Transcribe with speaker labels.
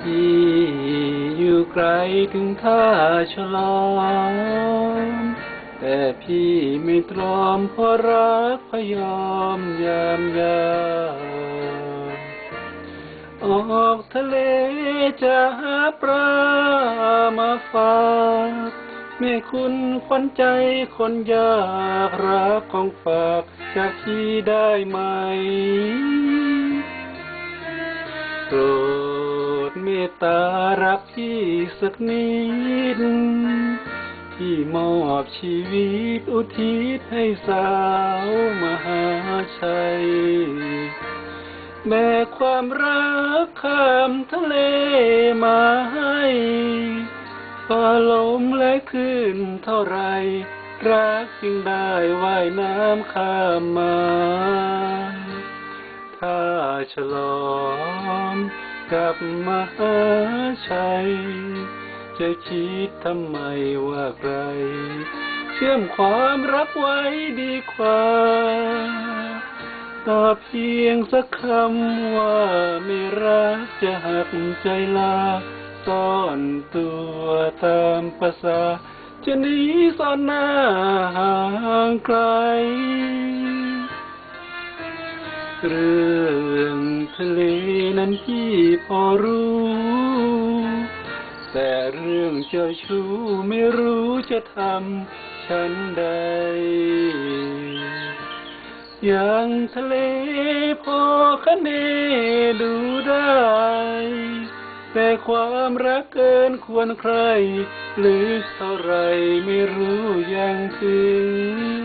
Speaker 1: สีอยู่ไกลถึงท่าฉลอมแต่พี่ไม่ตรอมเพราะรักพยอมยามยามออกทะเลจะหาปลามาฝากแม่คุณควันใจคนยากรักของฝากจากพี่ได้ไหมโปรดเม ตตารักพี่สักนิดที่มอบชีวิตอุทิศให้สาวมหาชัย แม่ความรักข้ามทะเลมาให้ฟ้าลมและคลื่นเท่าไร รักจึงได้ว่ายน้ำข้ามมา ถ้าฉลอง กับมหาชัย จะคิดทำไมว่าใครเชื่อมความรักไว้ดีกว่าตอบเพียงสักคำว่าไม่รักจะหักใจลาซ่อนตัวตามภาษาจะหนีซ่อนหน้าห่างไกล เรื่องทะเลนั้นพี่พอรู้ แต่เรื่องเจ้าชู้ไม่รู้จะทำฉันใด อย่างทะเลพอคะเนดูได้ แต่ความรักเกินควรใครลึกเท่าไรไม่รู้ยังถึง